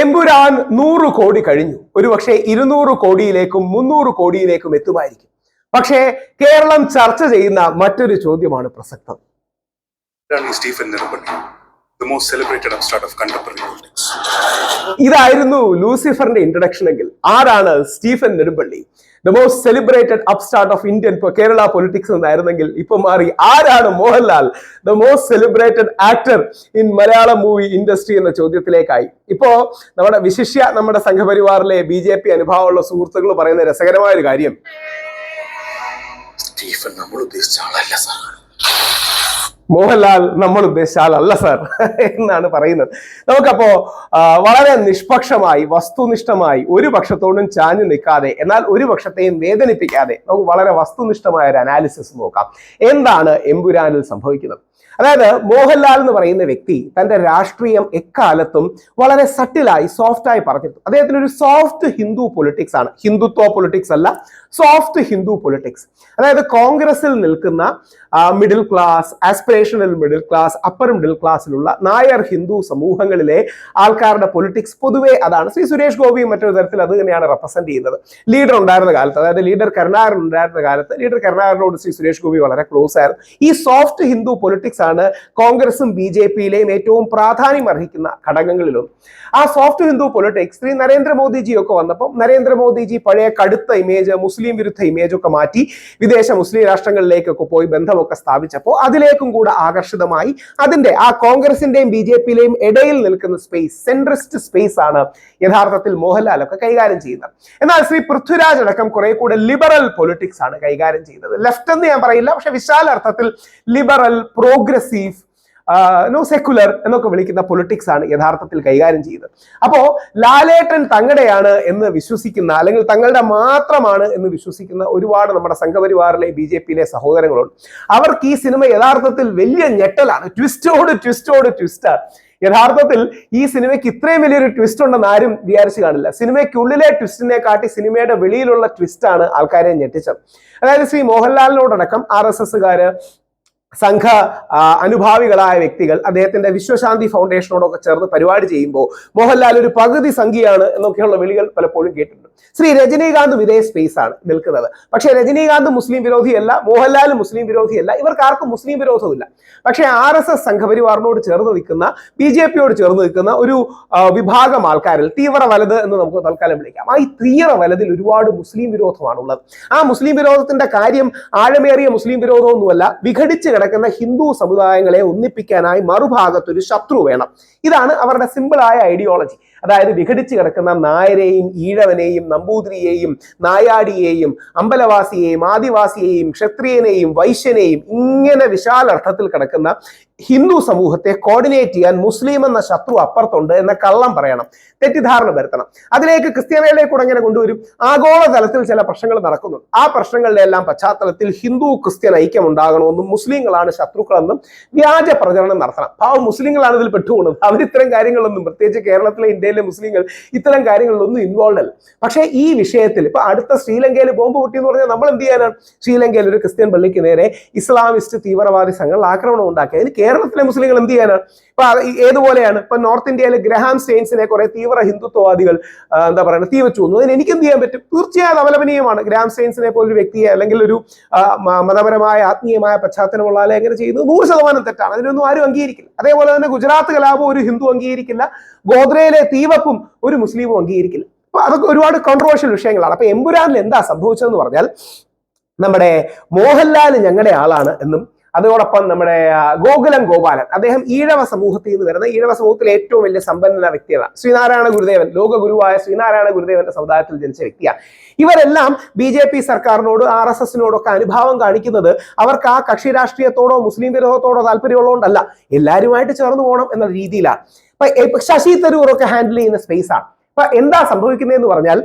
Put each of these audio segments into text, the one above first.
എമ്പുരാൻ നൂറ് കോടി കഴിഞ്ഞു. ഒരുപക്ഷെ ഇരുന്നൂറ് കോടിയിലേക്കും മുന്നൂറ് കോടിയിലേക്കും എത്തുമായിരിക്കും. പക്ഷേ കേരളം ചർച്ച ചെയ്യുന്ന മറ്റൊരു ചോദ്യമാണ് പ്രസക്തം. Stephen Nirupati, the most celebrated upstart of contemporary politics. ഇതായിരുന്നു ലൂസിഫറിന്റെ ഇൻട്രഡക്ഷൻ എങ്കിൽ ആരാണ് Stephen Nedumpally? The most celebrated upstart of Indian Kerala politics എന്നായിരുന്നെങ്കിൽ ഇപ്പൊ മാറി. ആരാണ് Mohanlal? The most celebrated actor in Malayalam movie industry എന്ന ചോദ്യത്തിലേക്കായി. ഇപ്പോ നമ്മുടെ വിശിഷ്യ നമ്മുടെ സംഘപരിവാറിലെ ബി ജെ പി അനുഭാവമുള്ള സുഹൃത്തുക്കൾ പറയുന്ന രസകരമായ ഒരു കാര്യം. സ്റ്റീഫൻ നമ്മൾ ഉദ്ദേശിച്ച ആളല്ല സാർ. മോഹൻലാൽ നമ്മൾ ഉദ്ദേശിച്ച ആളല്ല സാർ എന്നാണ് പറയുന്നത്. നമുക്കപ്പോ വളരെ നിഷ്പക്ഷമായി വസ്തുനിഷ്ഠമായി ഒരു പക്ഷത്തോടും ചാഞ്ഞു നിൽക്കാതെ എന്നാൽ ഒരു പക്ഷത്തെയും വേദനിപ്പിക്കാതെ നമുക്ക് വളരെ വസ്തുനിഷ്ഠമായ ഒരു അനാലിസിസ് നോക്കാം. എന്താണ് എമ്പുരാനിൽ സംഭവിക്കുന്നത്? അതായത് മോഹൻലാൽ എന്ന് പറയുന്ന വ്യക്തി തന്റെ രാഷ്ട്രീയം എക്കാലത്തും വളരെ സട്ടിലായി സോഫ്റ്റായി പറഞ്ഞിരുന്നു. അദ്ദേഹത്തിന് ഒരു സോഫ്റ്റ് ഹിന്ദു പൊളിറ്റിക്സ് ആണ്. ഹിന്ദുത്വ പൊളിറ്റിക്സ് അല്ല സോഫ്റ്റ് ഹിന്ദു പൊളിറ്റിക്സ് അതായത് കോൺഗ്രസിൽ നിൽക്കുന്ന middle class aspirational middle class upper middle ക്ലാസ്സിലുള്ള നായർ ഹിന്ദു സമൂഹങ്ങളിലെ ആൾക്കാരുടെ പൊളിറ്റിക്സ് പൊതുവേ അതാണ്. ശ്രീ സുരേഷ് ഗോപിയും മറ്റൊരു തരത്തിൽ അത് തന്നെയാണ് റെപ്രസെന്റ് ചെയ്യുന്നത്. ലീഡർ ഉണ്ടായിരുന്ന കാലത്ത് അതായത് ലീഡർ കരുണാകരൻ ഉണ്ടായിരുന്ന കാലത്ത് ലീഡർ കരുണാകരനോട് ശ്രീ സുരേഷ് ഗോപി വളരെ ക്ലോസ് ആയിരുന്നു. ഈ സോഫ്റ്റ് ഹിന്ദു പൊളിറ്റിക്സ് ആണ് കോൺഗ്രസും ബി ജെ പിയിലെയും ഏറ്റവും പ്രാധാന്യം അർഹിക്കുന്ന ഘടകങ്ങളിലും ആ സോഫ്റ്റ് ഹിന്ദു പൊളിറ്റിക്സ് ശ്രീ നരേന്ദ്രമോദിജി ഒക്കെ വന്നപ്പോൾ നരേന്ദ്രമോദിജി പഴയ കടുത്ത ഇമേജ് മുസ്ലിം വിരുദ്ധ ഇമേജ് ഒക്കെ മാറ്റി വിദേശ മുസ്ലിം രാഷ്ട്രങ്ങളിലേക്കൊക്കെ പോയി ബന്ധമൊക്കെ സ്ഥാപിച്ചപ്പോൾ അതിലേക്കും കൂടെ ആകർഷിതമായി. അതിന്റെ ആ കോൺഗ്രസിന്റെയും ബി ജെ പിയിലെയും ഇടയിൽ നിൽക്കുന്ന സ്പേസ് സെൻട്രിസ്റ്റ് സ്പേസ് ആണ് യഥാർത്ഥത്തിൽ മോഹൻലാൽ ഒക്കെ കൈകാര്യം ചെയ്യുന്നത്. എന്നാൽ ശ്രീ പൃഥ്വിരാജ് അടക്കം കുറെ കൂടെ ലിബറൽ പൊളിറ്റിക്സ് ആണ് കൈകാര്യം ചെയ്യുന്നത്. ലെഫ്റ്റ് എന്ന് ഞാൻ പറയില്ല പക്ഷെ വിശാല അർത്ഥത്തിൽ ലിബറൽ പ്രോഗ്രസീവ് നോ സെക്കുലർ എന്നൊക്കെ വിളിക്കുന്ന പൊളിറ്റിക്സ് ആണ് യഥാർത്ഥത്തിൽ കൈകാര്യം ചെയ്യുന്നത്. അപ്പോ ലാലേട്ടൻ തങ്ങളുടെയാണ് എന്ന് വിശ്വസിക്കുന്ന അല്ലെങ്കിൽ തങ്ങളുടെ മാത്രമാണ് എന്ന് വിശ്വസിക്കുന്ന ഒരുപാട് നമ്മുടെ സംഘപരിവാറിലെ ബി ജെ പിയിലെ സഹോദരങ്ങളുണ്ട്. അവർക്ക് ഈ സിനിമ യഥാർത്ഥത്തിൽ വലിയ ഞെട്ടലാണ്. ട്വിസ്റ്റോട് ട്വിസ്റ്റോട് ട്വിസ്റ്റ് യഥാർത്ഥത്തിൽ ഈ സിനിമയ്ക്ക് ഇത്രയും വലിയൊരു ട്വിസ്റ്റ് ഉണ്ടെന്ന് ആരും വിചാരിച്ചു കാണില്ല. സിനിമയ്ക്കുള്ളിലെ ട്വിസ്റ്റിനെ കാട്ടി സിനിമയുടെ വെളിയിലുള്ള ട്വിസ്റ്റാണ് ആൾക്കാരെ ഞെട്ടിച്ചത്. അതായത് ശ്രീ മോഹൻലാലിനോടക്കം ആർ എസ് എസ്സുകാര് സംഘ അനുഭാവികളായ വ്യക്തികൾ അദ്ദേഹത്തിന്റെ വിശ്വശാന്തി ഫൗണ്ടേഷനോടൊക്കെ ചേർന്ന് പരിപാടി ചെയ്യുമ്പോൾ മോഹൻലാൽ ഒരു പകുതി സംഖ്യയാണ് എന്നൊക്കെയുള്ള വിളികൾ പലപ്പോഴും കേട്ടിട്ടുണ്ട്. ശ്രീ രജനീകാന്തും ഇതേ സ്പേസ് ആണ് നിൽക്കുന്നത്. പക്ഷേ രജനീകാന്ത് മുസ്ലിം വിരോധിയല്ല മോഹൻലാൽ മുസ്ലിം വിരോധിയല്ല ഇവർക്ക് ആർക്കും മുസ്ലിം വിരോധമില്ല പക്ഷേ ആർ എസ് എസ് സംഘപരിവാറിനോട് ചേർന്ന് നിൽക്കുന്ന ബി ജെ പിയോട് ചേർന്ന് നിൽക്കുന്ന ഒരു വിഭാഗം ആൾക്കാരിൽ തീവ്ര വലത് എന്ന് നമുക്ക് തൽക്കാലം വിളിക്കാം. ആ ഈ തീവ്ര വലതിൽ ഒരുപാട് മുസ്ലിം വിരോധമാണുള്ളത്. ആ മുസ്ലിം വിരോധത്തിന്റെ കാര്യം ആഴമേറിയ മുസ്ലിം വിരോധമൊന്നുമല്ല വിഘടിച്ച് കിടക്കുന്ന ഹിന്ദു സമുദായങ്ങളെ ഒന്നിപ്പിക്കാനായി മറുഭാഗത്തൊരു ശത്രു വേണം. ഇതാണ് അവരുടെ സിമ്പിളായ ഐഡിയോളജി അതായത് വിഘടിച്ച് കിടക്കുന്ന നായരെയും ഈഴവനെയും നമ്പൂതിരിയെയും നായാടിയെയും അമ്പലവാസിയെയും ആദിവാസിയെയും ക്ഷത്രിയനെയും വൈശ്യനെയും ഇങ്ങനെ വിശാലർത്ഥത്തിൽ കിടക്കുന്ന ഹിന്ദു സമൂഹത്തെ കോർഡിനേറ്റ് ചെയ്യാൻ മുസ്ലിം എന്ന ശത്രു അപ്പുറത്തുണ്ട് എന്ന കള്ളം പറയണം. തെറ്റിദ്ധാരണ വരുത്തണം. അതിലേക്ക് ക്രിസ്ത്യാനികളെ കൂടെ അങ്ങനെ കൊണ്ടുവരും. ആഗോള തലത്തിൽ ചില പ്രശ്നങ്ങൾ നടക്കുന്നുണ്ട്. ആ പ്രശ്നങ്ങളുടെ എല്ലാം പശ്ചാത്തലത്തിൽ ഹിന്ദു ക്രിസ്ത്യൻ ഐക്യം ഉണ്ടാകണമെന്നും മുസ്ലിങ്ങളാണ് ശത്രുക്കളെന്നും വ്യാജ പ്രചരണം നടത്തണം. പാവം മുസ്ലിങ്ങളാണ് ഇതിൽ പെട്ടുപോകുന്നത് അവർ ഇത്തരം കാര്യങ്ങളൊന്നും പ്രത്യേകിച്ച് കേരളത്തിലെ ഇന്ത്യയിലെ മുസ്ലിങ്ങൾ ഇത്തരം കാര്യങ്ങളിലൊന്നും ഇൻവോൾവ് അല്ല. പക്ഷേ ഈ വിഷയത്തിൽ ഇപ്പൊ അടുത്ത ശ്രീലങ്കയിൽ ബോംബ് പൊട്ടി എന്ന് പറഞ്ഞാൽ നമ്മൾ എന്ത് ചെയ്യാനാണ്? ശ്രീലങ്കയിൽ ഒരു ക്രിസ്ത്യൻ പള്ളിക്ക് നേരെ ഇസ്ലാമിസ്റ്റ് തീവ്രവാദി സംഘങ്ങൾ ആക്രമണം ഉണ്ടാക്കി. അതിന് കേരളത്തിലെ മുസ്ലിങ്ങൾ എന്ത് ചെയ്യാനാണ് ഇപ്പൊ ഏതുപോലെയാണ്? ഇപ്പൊ നോർത്ത് ഇന്ത്യയിലെ ഗ്രഹാം സെയിൻസിനെ കുറെ തീവ്ര ഹിന്ദുത്വവാദികൾ എന്താ പറയുക തീ വെച്ചു കൊന്നു അതിന് എനിക്ക് എന്ത് ചെയ്യാൻ പറ്റും? തീർച്ചയായും ഗ്രാം സ്റ്റെയിൻസിനെ പോലൊരു വ്യക്തിയെ അല്ലെങ്കിൽ ഒരു മതപരമായ ആത്മീയമായ പശ്ചാത്തലമുള്ള ആളെ എങ്ങനെ ചെയ്യുന്നത്? നൂറ് ശതമാനം തെറ്റാണ്. അതിനൊന്നും ആരും അംഗീകരിക്കില്ല. അതേപോലെ തന്നെ ഗുജറാത്ത് കലാപം ഒരു ഹിന്ദു അംഗീകരിക്കില്ല. ഗോദ്രയിലെ തീവപ്പും ഒരു മുസ്ലിമും അംഗീകരിക്കില്ല. അപ്പൊ അതൊക്കെ ഒരുപാട് കോൺട്രവേഴ്ഷ്യൽ വിഷയങ്ങളാണ്. അപ്പൊ എമ്പുരാനിൽ എന്താ സംഭവിച്ചതെന്ന് പറഞ്ഞാൽ നമ്മുടെ മോഹൻലാൽ ഞങ്ങളുടെ ആളാണ് എന്നും അതോടൊപ്പം നമ്മുടെ ഗോകുലം ഗോപാലൻ. അദ്ദേഹം ഈഴവ സമൂഹത്തിൽ നിന്ന് വരുന്ന ഈഴവ സമൂഹത്തിലെ ഏറ്റവും വലിയ സമ്പന്ന വ്യക്തിയാണ്. ശ്രീനാരായണ ഗുരുദേവൻ ലോകഗുരുവായ ശ്രീനാരായണ ഗുരുദേവന്റെ സമുദായത്തിൽ ജനിച്ച വ്യക്തിയാണ്. ഇവരെല്ലാം ബി ജെ പി സർക്കാരിനോട് ആർ എസ് എസിനോടൊക്കെ അനുഭാവം കാണിക്കുന്നത് അവർക്ക് ആ കക്ഷി രാഷ്ട്രീയത്തോടോ മുസ്ലിം വിരോധത്തോടോ താല്പര്യമുള്ളതുകൊണ്ടല്ല. എല്ലാവരുമായിട്ട് ചേർന്ന് പോകണം എന്ന രീതിയിലാണ്. ശശി തരൂർ ഒക്കെ ഹാൻഡിൽ ചെയ്യുന്ന സ്പേസ് ആണ്. അപ്പൊ എന്താ സംഭവിക്കുന്നതെന്ന് പറഞ്ഞാൽ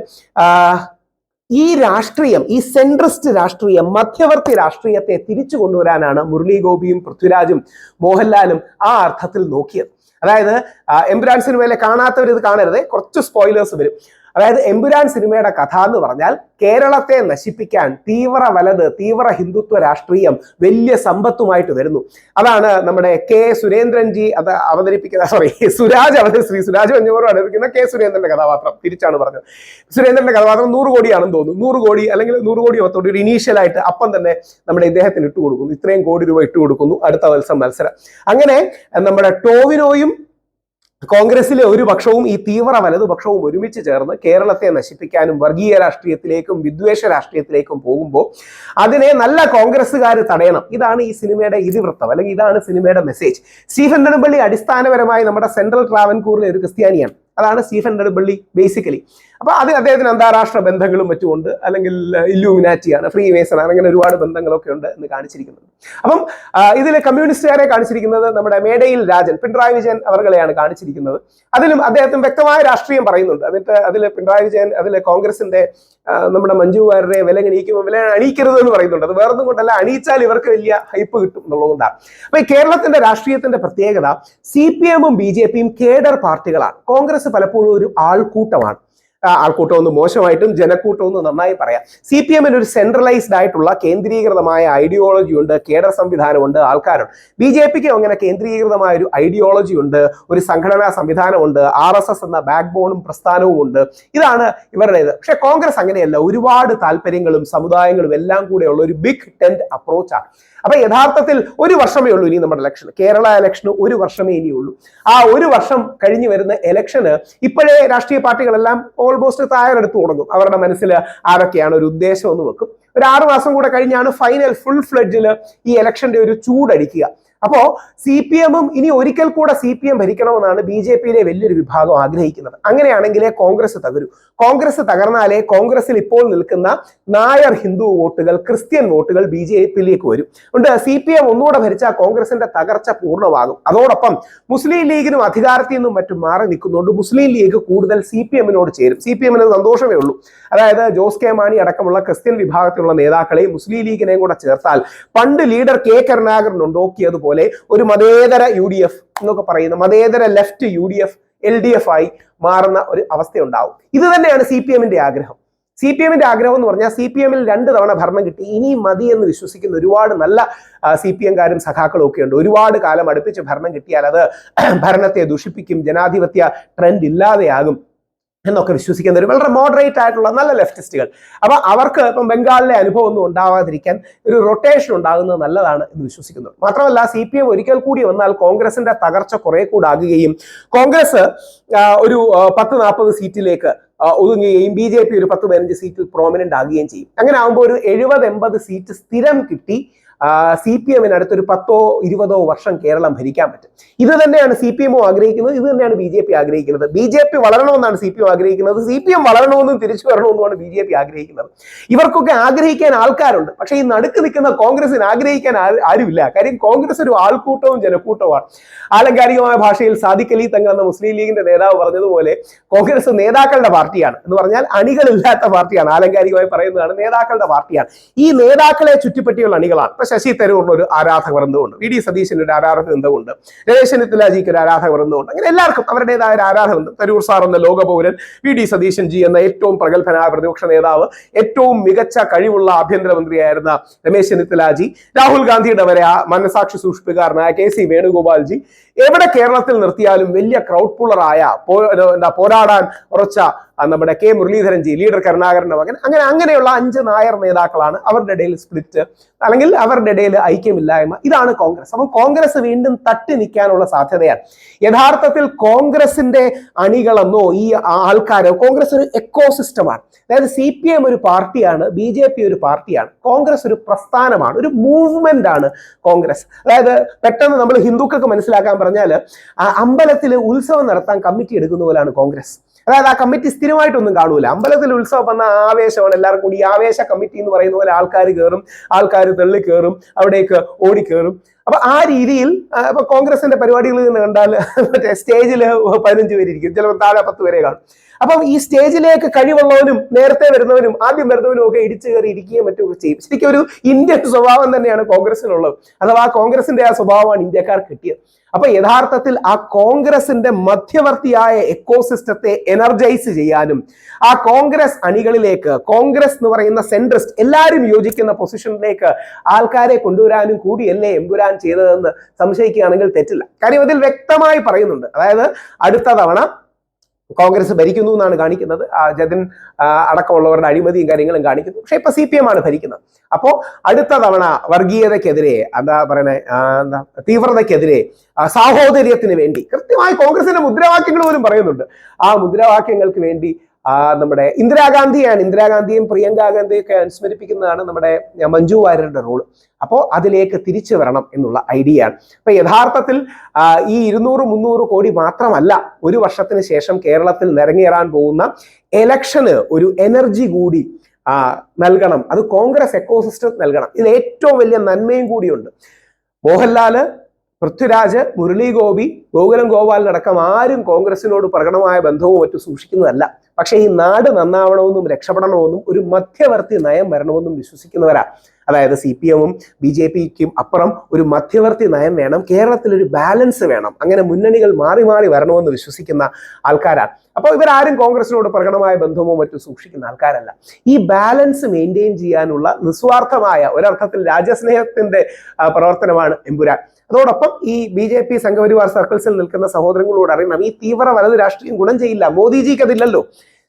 ഈ രാഷ്ട്രീയം ഈ സെൻട്രിസ്റ്റ് രാഷ്ട്രീയം മധ്യവർത്തി രാഷ്ട്രീയത്തെ തിരിച്ചു കൊണ്ടുവരാനാണ് മുരളി ഗോപിയും പൃഥ്വിരാജും മോഹൻലാലും ആ അർത്ഥത്തിൽ നോക്കിയത്. അതായത് എംബ്രാൻസിന് മേലെ കാണാത്തവർ ഇത് കാണരുത് കുറച്ച് സ്പോയിലേഴ്സ് വരും. അതായത് എമ്പുരാൻ സിനിമയുടെ കഥ എന്ന് പറഞ്ഞാൽ കേരളത്തെ നശിപ്പിക്കാൻ തീവ്ര വലത് തീവ്ര ഹിന്ദുത്വ രാഷ്ട്രീയം വലിയ സമ്പത്തുമായിട്ട് വരുന്നു. അതാണ് നമ്മുടെ കെ സുരേന്ദ്രൻജി അത് അവതരിപ്പിക്കുന്ന സോറി സുരാജ് അവതരി ശ്രീ സുരാജ് വഞ്ഞൂർ അവതരിപ്പിക്കുന്ന കെ സുരേന്ദ്രന്റെ കഥാപാത്രം തിരിച്ചാണ് പറഞ്ഞത്. സുരേന്ദ്രന്റെ കഥാപാത്രം നൂറ് കോടിയാണെന്ന് തോന്നുന്നു. നൂറ് കോടി അല്ലെങ്കിൽ നൂറ് കോടി ഒത്തോടി ഒരു ഇനീഷ്യലായിട്ട് അപ്പം തന്നെ നമ്മുടെ ഇദ്ദേഹത്തിന് ഇട്ട് കൊടുക്കുന്നു ഇത്രയും കോടി രൂപ ഇട്ട് കൊടുക്കുന്നു അടുത്ത മത്സരം മത്സരം. അങ്ങനെ നമ്മുടെ ടോവിനോയും കോൺഗ്രസിലെ ഒരു പക്ഷവും ഈ തീവ്ര വലതുപക്ഷവും ഒരുമിച്ച് ചേർന്ന് കേരളത്തെ നശിപ്പിക്കാനും വർഗീയ രാഷ്ട്രീയത്തിലേക്കും വിദ്വേഷ രാഷ്ട്രീയത്തിലേക്കും പോകുമ്പോൾ അതിനെ നല്ല കോൺഗ്രസ്സുകാർ തടയണം. ഇതാണ് ഈ സിനിമയുടെ ഇതിവൃത്തം അല്ലെങ്കിൽ ഇതാണ് സിനിമയുടെ മെസ്സേജ് സ്റ്റീഫൻ നെടുമ്പള്ളി അടിസ്ഥാനപരമായി നമ്മുടെ സെൻട്രൽ ട്രാവൻകൂറിലെ ഒരു ക്രിസ്ത്യാനിയാണ്. അതാണ് സ്റ്റീഫൻ നെടുമ്പള്ളി ബേസിക്കലി അപ്പൊ അത് അദ്ദേഹത്തിന് അന്താരാഷ്ട്ര ബന്ധങ്ങളും മറ്റുമുണ്ട് അല്ലെങ്കിൽ ഇല്യൂമിനാറ്റിയാണ് ഫ്രീ മേസണാണ് അങ്ങനെ ഒരുപാട് ബന്ധങ്ങളൊക്കെ ഉണ്ട് എന്ന് കാണിച്ചിരിക്കുന്നത്. അപ്പം ഇതിൽ കമ്മ്യൂണിസ്റ്റുകാരെ കാണിച്ചിരിക്കുന്നത് നമ്മുടെ മേടയിൽ രാജൻ പിണറായി വിജയൻ അവർകളെയാണ് കാണിച്ചിരിക്കുന്നത്. അതിലും അദ്ദേഹത്തിന് വ്യക്തമായ രാഷ്ട്രീയം പറയുന്നുണ്ട്. എന്നിട്ട് അതിൽ പിണറായി വിജയൻ അതിൽ കോൺഗ്രസിന്റെ നമ്മുടെ മഞ്ജു വില അണിയിക്കുമ്പോൾ വില അണിയിക്കരുത് എന്ന് പറയുന്നുണ്ട്. അത് വേറൊന്നും കൊണ്ടല്ല അണിയിച്ചാൽ ഇവർക്ക് വലിയ ഹൈപ്പ് കിട്ടും എന്നുള്ളതുകൊണ്ടാണ്. അപ്പൊ ഈ കേരളത്തിന്റെ രാഷ്ട്രീയത്തിന്റെ പ്രത്യേകത സി പി എമ്മും ബി ജെ പിയും കേഡർ പാർട്ടികളാണ്. കോൺഗ്രസ് പലപ്പോഴും ഒരു ആൾക്കൂട്ടമാണ്. ആൾക്കൂട്ടം ഒന്ന് മോശമായിട്ടും ജനക്കൂട്ടം ഒന്ന് നന്നായി പറയാം. സി പി എമ്മിന് ഒരു സെൻട്രലൈസ്ഡ് ആയിട്ടുള്ള കേന്ദ്രീകൃതമായ ഐഡിയോളജി ഉണ്ട് കേഡർ സംവിധാനമുണ്ട് ആൾക്കാരുണ്ട്. ബി ജെ പിക്ക് അങ്ങനെ കേന്ദ്രീകൃതമായ ഒരു ഐഡിയോളജി ഉണ്ട് ഒരു സംഘടനാ സംവിധാനമുണ്ട് ആർ എസ് എസ് എന്ന ബാക്ക് ബോണും പ്രസ്ഥാനവും ഉണ്ട്. ഇതാണ് ഇവരുടേത്. പക്ഷെ കോൺഗ്രസ് അങ്ങനെയല്ല. ഒരുപാട് താല്പര്യങ്ങളും സമുദായങ്ങളും എല്ലാം കൂടെയുള്ള ഒരു ബിഗ് ടെന്റ് അപ്രോച്ചാണ് അപ്പൊ യഥാർത്ഥത്തിൽ ഒരു വർഷമേ ഉള്ളൂ ഇനി നമ്മുടെ ഇലക്ഷൻ കേരള ഇലക്ഷന് ഒരു വർഷമേ ഇനിയുള്ളൂ. ആ ഒരു വർഷം കഴിഞ്ഞു വരുന്ന ഇലക്ഷന് ഇപ്പോഴേ രാഷ്ട്രീയ പാർട്ടികളെല്ലാം ഓൾമോസ്റ്റ് തയ്യാറെടുത്ത് തുടങ്ങും അവരുടെ മനസ്സിൽ ആരൊക്കെയാണ് ഒരു ഉദ്ദേശം എന്ന് വെക്കും. ഒരു ആറു മാസം കൂടെ കഴിഞ്ഞാണ് ഫൈനൽ ഫുൾ ഫ്ലഡ്ജിൽ ഈ ഇലക്ഷന്റെ ഒരു ചൂടടിക്കുക. അപ്പോ സി പി എമ്മും ഇനി ഒരിക്കൽ കൂടെ സി പി എം ഭരിക്കണമെന്നാണ് ബി ജെ പിയിലെ വലിയൊരു വിഭാഗം ആഗ്രഹിക്കുന്നത്. അങ്ങനെയാണെങ്കിലേ കോൺഗ്രസ് തകരൂ. കോൺഗ്രസ് തകർന്നാലേ കോൺഗ്രസിൽ ഇപ്പോൾ നിൽക്കുന്ന നായർ ഹിന്ദു വോട്ടുകൾ ക്രിസ്ത്യൻ വോട്ടുകൾ ബി ജെ പിയിലേക്ക് വരും. ഉണ്ട് സി പി എം ഒന്നുകൂടെ ഭരിച്ചാൽ കോൺഗ്രസിന്റെ തകർച്ച പൂർണമാകും. അതോടൊപ്പം മുസ്ലിം ലീഗിനും അധികാരത്തിൽ നിന്നും മറ്റും മാറി നിൽക്കുന്നുണ്ട് മുസ്ലിം ലീഗ് കൂടുതൽ സി പി എമ്മിനോട് ചേരും. സി പി എമ്മിന് സന്തോഷമേ ഉള്ളൂ. അതായത് ജോസ് കെ മാണി അടക്കമുള്ള ക്രിസ്ത്യൻ വിഭാഗത്തിലുള്ള നേതാക്കളെയും മുസ്ലിം ലീഗിനെയും കൂടെ ചേർത്താൽ പണ്ട് ലീഡർ കെ കരുണാകരൻ ഉണ്ടാക്കിയതുപോലെ ഒരു മതേതര യു ഡി എഫ് എന്നൊക്കെ പറയുന്ന മതേതര left U D F L D F ആയി മാറുന്ന ഒരു അവസ്ഥയുണ്ടാവും. ഇത് തന്നെയാണ് സി പി എമ്മിന്റെ ആഗ്രഹം. സി പി എമ്മിന്റെ ആഗ്രഹം എന്ന് പറഞ്ഞാൽ സി പി എമ്മിൽ രണ്ട് തവണ ഭരണം കിട്ടി. ഇനി മതി എന്ന് വിശ്വസിക്കുന്ന ഒരുപാട് നല്ല സി പി എംകാരും സഖാക്കളും ഒക്കെ ഉണ്ട്. ഒരുപാട് കാലം അടുപ്പിച്ച് ഭരണം കിട്ടിയാൽ അത് ഭരണത്തെ ദുഷിപ്പിക്കും ജനാധിപത്യ ട്രെൻഡ് ഇല്ലാതെയാകും. എന്നൊക്കെ വിശ്വസിക്കുന്ന ഒരു വളരെ മോഡറേറ്റ് ആയിട്ടുള്ള നല്ല ലെഫ്റ്റിസ്റ്റുകൾ അപ്പൊ അവർക്ക് ഇപ്പം ബംഗാളിലെ അനുഭവം ഒന്നും ഉണ്ടാവാതിരിക്കാൻ ഒരു റൊട്ടേഷൻ ഉണ്ടാകുന്നത് നല്ലതാണ് എന്ന് വിശ്വസിക്കുന്നു. മാത്രമല്ല സി പി എം ഒരിക്കൽ കൂടി വന്നാൽ കോൺഗ്രസിന്റെ തകർച്ച കുറെ കൂടെ ആകുകയും കോൺഗ്രസ് ഒരു പത്ത് നാൽപ്പത് സീറ്റിലേക്ക് ഒതുങ്ങുകയും ബി ജെ പി ഒരു പത്ത് പതിനഞ്ച് സീറ്റിൽ പ്രോമിനന്റ് ആകുകയും ചെയ്യും. അങ്ങനെ ആകുമ്പോൾ ഒരു എഴുപത് എൺപത് സീറ്റ് സ്ഥിരം കിട്ടി. സി പി എമ്മിന് അടുത്തൊരു പത്തോ ഇരുപതോ വർഷം കേരളം ഭരിക്കാൻ പറ്റും. ഇത് തന്നെയാണ് സി പി എമ്മും ആഗ്രഹിക്കുന്നത് ഇത് തന്നെയാണ് ബി ജെ പി ആഗ്രഹിക്കുന്നത്. ബി ജെ പി വളരണമെന്നാണ് സി പി എം ആഗ്രഹിക്കുന്നത്. സി പി എം വളരണമെന്നും തിരിച്ചു വരണമെന്നുമാണ് ബി ജെ പി ആഗ്രഹിക്കുന്നത്. ഇവർക്കൊക്കെ ആഗ്രഹിക്കാൻ ആൾക്കാരുണ്ട് പക്ഷേ ഈ നടുക്ക് നിൽക്കുന്ന കോൺഗ്രസിന് ആഗ്രഹിക്കാൻ ആരുമില്ല. കാര്യം കോൺഗ്രസ് ഒരു ആൾക്കൂട്ടവും ജനക്കൂട്ടവുമാണ്. ആലങ്കാരികമായ ഭാഷയിൽ സാദിഖ് അലി തങ്ങൾ എന്ന മുസ്ലിം ലീഗിന്റെ നേതാവ് പറഞ്ഞതുപോലെ കോൺഗ്രസ് നേതാക്കളുടെ പാർട്ടിയാണ് എന്ന് പറഞ്ഞാൽ അണികളില്ലാത്ത പാർട്ടിയാണ്. ആലങ്കാരികമായി പറയുന്നതാണ് നേതാക്കളുടെ പാർട്ടിയാണ്. ഈ നേതാക്കളെ ചുറ്റിപ്പറ്റിയുള്ള അണികളാണ്. ശശി തരൂറിന് ഒരു ആരാധക വൃന്ദമുണ്ട് വി. ഡി. സതീശന് ഒരു ആരാധക വൃന്ദമുണ്ട് രമേശ് ചെന്നിത്തലാജിക്ക് ഒരു ആരാധക വൃന്ദമുണ്ട് അങ്ങനെ എല്ലാവർക്കും അവരുടേതായ ഒരു ആരാധക വൃന്ദം തരൂർ സാർ എന്ന ലോകപൗരൻ വി. ഡി. സതീശൻ ജി എന്ന ഏറ്റവും പ്രഗത്ഭനായ പ്രതിപക്ഷ നേതാവ് ഏറ്റവും മികച്ച കഴിവുള്ള ആഭ്യന്തരമന്ത്രിയായിരുന്ന രമേശ് ചെന്നിത്തലാജി രാഹുൽ ഗാന്ധിയുടെ വരെ ആ മനസാക്ഷി സൂക്ഷിപ്പുകാരനായ കെ. സി. വേണുഗോപാൽജി എവിടെ കേരളത്തിൽ നിർത്തിയാലും വലിയ ക്രൗഡ് പുള്ളറായ പോ- എന്താ പോരാടാൻ ഉറച്ച നമ്മുടെ കെ മുരളീധരൻ ജി ലീഡർ കരുണാകരന്റെ മകൻ അങ്ങനെ അങ്ങനെയുള്ള അഞ്ച് നായർ നേതാക്കളാണ് അവരുടെ ഇടയിൽ സ്പ്ലിറ്റ് അല്ലെങ്കിൽ അവരുടെ ഇടയിൽ ഐക്യമില്ലായ്മ. ഇതാണ് കോൺഗ്രസ്. അപ്പം കോൺഗ്രസ് വീണ്ടും തട്ടി നിൽക്കാനുള്ള സാധ്യതയാണ്. യഥാർത്ഥത്തിൽ കോൺഗ്രസിന്റെ അണികളെന്നോ ഈ ആൾക്കാരോ കോൺഗ്രസ് ഒരു എക്കോസിസ്റ്റമാണ് അതായത് സി പി എം ഒരു പാർട്ടിയാണ് ബി ജെ പി ഒരു പാർട്ടിയാണ്. കോൺഗ്രസ് ഒരു പ്രസ്ഥാനമാണ് ഒരു മൂവ്മെന്റ് ആണ് കോൺഗ്രസ്. അതായത് പെട്ടെന്ന് നമ്മൾ ഹിന്ദുക്കൾക്ക് മനസ്സിലാക്കാൻ പറഞ്ഞാൽ അമ്പലത്തിൽ ഉത്സവം നടത്താൻ കമ്മിറ്റി എടുക്കുന്ന പോലെയാണ് കോൺഗ്രസ്. അതായത് ആ കമ്മിറ്റി സ്ഥിരമായിട്ടൊന്നും കാണൂല. അമ്പലത്തിൽ ഉത്സവം വന്ന ആവേശമാണ് എല്ലാവരും കൂടി. ആവേശ കമ്മിറ്റി എന്ന് പറയുന്ന പോലെ ആൾക്കാർ കയറും ആൾക്കാർ തള്ളി കയറും അവിടേക്ക് ഓടി അപ്പൊ ആ രീതിയിൽ ഇപ്പൊ കോൺഗ്രസിന്റെ പരിപാടികൾ നിന്ന് കണ്ടാൽ മറ്റേ സ്റ്റേജിൽ പതിനഞ്ച് പേരിയിരിക്കും ചിലപ്പോൾ താഴെ പത്ത് പേരെ കാണും. അപ്പം ഈ സ്റ്റേജിലേക്ക് കഴിവുള്ളവനും നേരത്തെ വരുന്നവനും ആദ്യം വരുന്നവനും ഒക്കെ ഇടിച്ചു കയറി ഇരിക്കുകയും മറ്റും ചെയ്യും. ശരിക്കും ഒരു ഇന്ത്യൻ സ്വഭാവം തന്നെയാണ് കോൺഗ്രസിനുള്ളത് അഥവാ കോൺഗ്രസിന്റെ ആ സ്വഭാവമാണ് ഇന്ത്യക്കാർ കിട്ടിയത്. അപ്പൊ യഥാർത്ഥത്തിൽ ആ കോൺഗ്രസിന്റെ മധ്യവർത്തിയായ എക്കോസിസ്റ്റത്തെ എനർജൈസ് ചെയ്യാനും ആ കോൺഗ്രസ് അണികളിലേക്ക് കോൺഗ്രസ് എന്ന് പറയുന്ന സെൻട്രിസ്റ്റ് എല്ലാവരും യോജിക്കുന്ന പൊസിഷനിലേക്ക് ആൾക്കാരെ കൊണ്ടുവരാനും കൂടിയല്ലേ എമ്പുരാൻ ചെയ്തതെന്ന് സംശയിക്കുകയാണെങ്കിൽ തെറ്റില്ല. കാര്യം അതിൽ വ്യക്തമായി പറയുന്നുണ്ട്. അതായത് അടുത്ത തവണ കോൺഗ്രസ് ഭരിക്കുന്നു എന്നാണ് കാണിക്കുന്നത്. ജതിൻ അടക്കമുള്ളവരുടെ അഴിമതിയും കാര്യങ്ങളും കാണിക്കുന്നു. പക്ഷെ ഇപ്പൊ സി പി എം ആണ് ഭരിക്കുന്നത്. അപ്പോ അടുത്ത തവണ വർഗീയതക്കെതിരെ എന്താ പറയണേ എന്താ തീവ്രതക്കെതിരെ സാഹോദര്യത്തിന് വേണ്ടി കൃത്യമായി കോൺഗ്രസിന്റെ മുദ്രാവാക്യങ്ങൾ പോലും പറയുന്നുണ്ട്. ആ മുദ്രാവാക്യങ്ങൾക്ക് വേണ്ടി നമ്മുടെ ഇന്ദിരാഗാന്ധിയാണ്. ഇന്ദിരാഗാന്ധിയും പ്രിയങ്ക ഗാന്ധിയും ഒക്കെ അനുസ്മരിപ്പിക്കുന്നതാണ് നമ്മുടെ മഞ്ജു വാര്യരുടെ റോൾ അപ്പോൾ അതിലേക്ക് തിരിച്ചു വരണം എന്നുള്ള ഐഡിയ ആണ്. അപ്പൊ യഥാർത്ഥത്തിൽ ഈ ഇരുന്നൂറ് മുന്നൂറ് കോടി മാത്രമല്ല ഒരു വർഷത്തിന് ശേഷം കേരളത്തിൽ നിരങ്ങേറാൻ പോകുന്ന എലക്ഷന് ഒരു എനർജി കൂടി ആ, നൽകണം. അത് കോൺഗ്രസ് എക്കോസിസ്റ്റം നൽകണം. ഇതിൽ ഏറ്റവും വലിയ നന്മയും കൂടിയുണ്ട്. മോഹൻലാൽ പൃഥ്വിരാജ് മുരളി ഗോപി ഗോകുലം ഗോപാലിനടക്കം ആരും കോൺഗ്രസിനോട് പ്രകടമായ ബന്ധവും മറ്റും സൂക്ഷിക്കുന്നതല്ല. പക്ഷേ ഈ നാട് നന്നാവണമെന്നും രക്ഷപ്പെടണമെന്നും ഒരു മധ്യവർത്തി നയം വരണമെന്നും വിശ്വസിക്കുന്നവരാ. അതായത് സി പി എമ്മും ബി ജെ പിക്കും അപ്പുറം ഒരു മധ്യവർത്തി നയം വേണം കേരളത്തിൽ ഒരു ബാലൻസ് വേണം. അങ്ങനെ മുന്നണികൾ മാറി മാറി വരണമെന്ന് വിശ്വസിക്കുന്ന ആൾക്കാരാണ്. അപ്പോൾ ഇവരാരും കോൺഗ്രസിനോട് പ്രകടമായ ബന്ധമോ മറ്റോ സൂക്ഷിക്കുന്ന ആൾക്കാരല്ല. ഈ ബാലൻസ് മെയിന്റെയിൻ ചെയ്യാനുള്ള നിസ്വാർത്ഥമായ ഒരർത്ഥത്തിൽ രാജ്യസ്നേഹത്തിന്റെ പ്രവർത്തനമാണ് എമ്പുരാൻ. അതോടൊപ്പം ഈ ബി ജെ പി സംഘപരിവാർ സർക്കിൾസിൽ നിൽക്കുന്ന സഹോദരങ്ങളോട് അറിയണം. ഈ തീവ്ര വലത് രാഷ്ട്രീയം ഗുണം ചെയ്യില്ല. മോദിജിക്ക് അതില്ലല്ലോ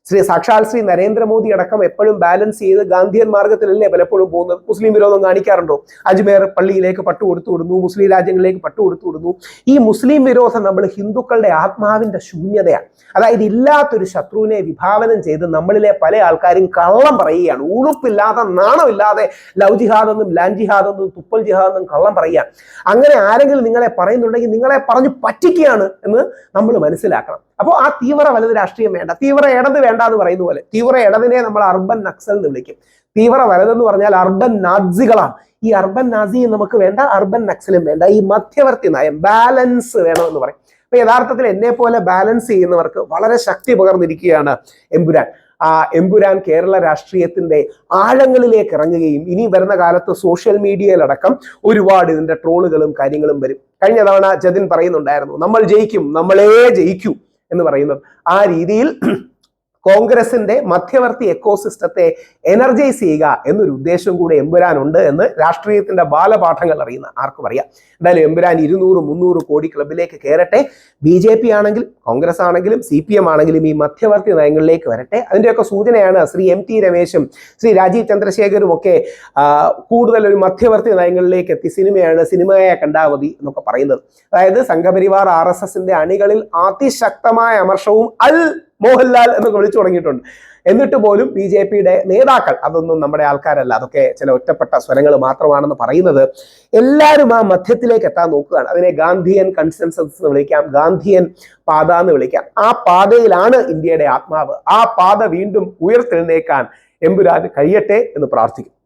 ശ്രീ സാക്ഷാൽ ശ്രീ നരേന്ദ്രമോദി അടക്കം എപ്പോഴും ബാലൻസ് ചെയ്ത് ഗാന്ധിയൻ മാർഗത്തിലല്ലേ പലപ്പോഴും പോകുന്നത്? മുസ്ലിം വിരോധം കാണിക്കാറുണ്ടോ? അജ്മേർ പള്ളിയിലേക്ക് പട്ടു കൊടുത്തു വിടുന്നു മുസ്ലിം രാജ്യങ്ങളിലേക്ക് പട്ടു കൊടുത്തു വിടുന്നു. ഈ മുസ്ലിം വിരോധം നമ്മൾ ഹിന്ദുക്കളുടെ ആത്മാവിന്റെ ശൂന്യതയാണ്. അതായത് ഇല്ലാത്തൊരു ശത്രുവിനെ വിഭാവനം ചെയ്ത് നമ്മളിലെ പല ആൾക്കാരും കള്ളം പറയുകയാണ്. ഉളുപ്പില്ലാതെ നാണമില്ലാതെ ലവ് ജിഹാദെന്നും ലാൻ ജിഹാദെന്നും തുപ്പൽ ജിഹാദെന്നും കള്ളം പറയുക അങ്ങനെ ആരെങ്കിലും നിങ്ങളെ പറയുന്നുണ്ടെങ്കിൽ നിങ്ങളെ പറഞ്ഞു പറ്റിക്കുകയാണ് എന്ന് നമ്മൾ മനസ്സിലാക്കണം. അപ്പോൾ ആ തീവ്ര വലത് രാഷ്ട്രീയം വേണ്ട. തീവ്ര ഇടത് വേണ്ട എന്ന് പറയുന്ന പോലെ തീവ്ര ഇടതിനെ നമ്മൾ അർബൻ നക്സൽ എന്ന് വിളിക്കും. തീവ്ര വലതെന്ന് പറഞ്ഞാൽ അർബൻ നാസികളാണ്. ഈ അർബൻ നാസി നമുക്ക് വേണ്ട അർബൻ നക്സലും വേണ്ട. ഈ മധ്യവർത്തി നയം ബാലൻസ് വേണമെന്ന് പറയും. അപ്പൊ യഥാർത്ഥത്തിൽ എന്നെ പോലെ ബാലൻസ് ചെയ്യുന്നവർക്ക് വളരെ ശക്തി പകർന്നിരിക്കുകയാണ് എമ്പുരാൻ ആ എമ്പുരാൻ കേരള രാഷ്ട്രീയത്തിന്റെ ആഴങ്ങളിലേക്ക് ഇറങ്ങുകയും ഇനി വരുന്ന കാലത്ത് സോഷ്യൽ മീഡിയയിലടക്കം ഒരുപാട് ഇതിന്റെ ട്രോളുകളും കാര്യങ്ങളും വരും. കഴിഞ്ഞ തവണ ജതിൻ പറയുന്നുണ്ടായിരുന്നു നമ്മൾ ജയിക്കും നമ്മളേ ജയിക്കൂ. എന്ന് പറയുന്നത്. ആ രീതിയിൽ കോൺഗ്രസിന്റെ മധ്യവർത്തി എക്കോസിസ്റ്റത്തെ എനർജൈസ് ചെയ്യുക എന്നൊരു ഉദ്ദേശം കൂടെ എമ്പുരാനുണ്ട് എന്ന് രാഷ്ട്രീയത്തിന്റെ ബാലപാഠങ്ങൾ അറിയുന്ന ആർക്കും അറിയാം. എന്തായാലും എമ്പുരാൻ ഇരുന്നൂറ് മുന്നൂറ് കോടി ക്ലബിലേക്ക് കയറട്ടെ. ബി ജെ പി ആണെങ്കിലും കോൺഗ്രസ് ആണെങ്കിലും സി പി എം ആണെങ്കിലും ഈ മധ്യവർത്തി നയങ്ങളിലേക്ക് വരട്ടെ. അതിന്റെയൊക്കെ സൂചനയാണ് ശ്രീ എം ടി രമേശും ശ്രീ രാജീവ് ചന്ദ്രശേഖരും ഒക്കെ കൂടുതൽ ഒരു മധ്യവർത്തി നയങ്ങളിലേക്ക് എത്തി സിനിമയാണ് സിനിമയെ കണ്ടാവതി എന്നൊക്കെ പറയുന്നത്. അതായത് സംഘപരിവാർ ആർ എസ് എസിന്റെ അണികളിൽ അതിശക്തമായ അമർഷവും അൽ മോഹൻലാൽ എന്നൊക്കെ വിളിച്ചു തുടങ്ങിയിട്ടുണ്ട്. എന്നിട്ട് പോലും ബി ജെ പിയുടെ നേതാക്കൾ അതൊന്നും നമ്മുടെ ആൾക്കാരല്ല. അതൊക്കെ ചില ഒറ്റപ്പെട്ട സ്വരങ്ങൾ മാത്രമാണെന്ന് പറയുന്നത്. എല്ലാവരും ആ മധ്യത്തിലേക്ക് എത്താൻ നോക്കുകയാണ്. അതിനെ ഗാന്ധിയൻ കൺസെൻസസ് എന്ന് വിളിക്കാം. ഗാന്ധിയൻ പാത എന്ന് വിളിക്കാം. ആ പാതയിലാണ് ഇന്ത്യയുടെ ആത്മാവ്. ആ പാത വീണ്ടും ഉയർത്തെഴുന്നേക്കാൻ എമ്പുരാൻ കഴിയട്ടെ എന്ന് പ്രാർത്ഥിക്കും